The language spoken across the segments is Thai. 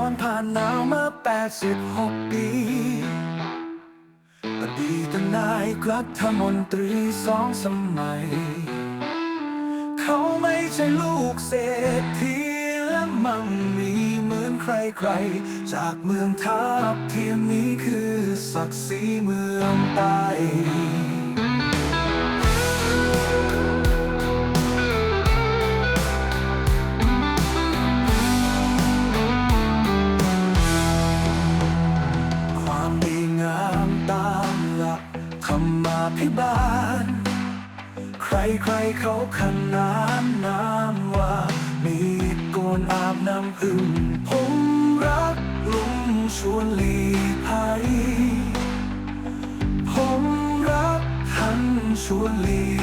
86 ปี อดีตนายกรัฐมนตรีสองสมัย เขาไม่ใช่ลูกเศรษฐีและมั่งมีเหมือนใครๆ จากเมืองทับเทียมนี้คือศักดิ์ศรีเมืองใต้ มาภิบาล ใครๆเขาขนานนามว่า มีโกนอาบน้ำอึ่งผมรักลุงชวนหลีภัยผมรักท่านชวนหลี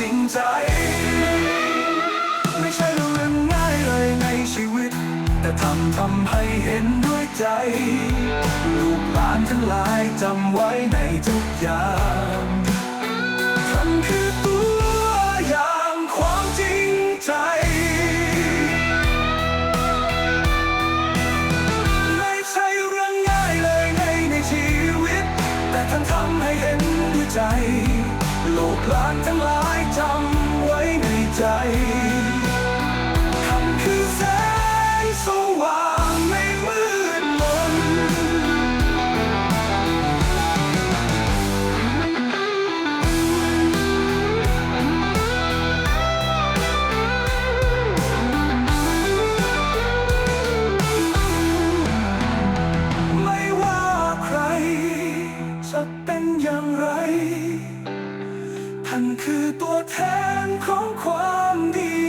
จริงใจ ไม่ใช่เรื่องง่ายเลยในชีวิต แต่ทำทำให้เห็นด้วยใจ ลูกหลานทั้งหลายจำไว้ในทุกอย่างท่านคือตัวอย่างความจริงใจไม่ใช่เรื่องง่ายเลยในในชีวิตแต่ท่านทำให้เห็นด้วยใจูกหลานทั้งหลายจำไว้ในใจ คือตัวแทนของความดี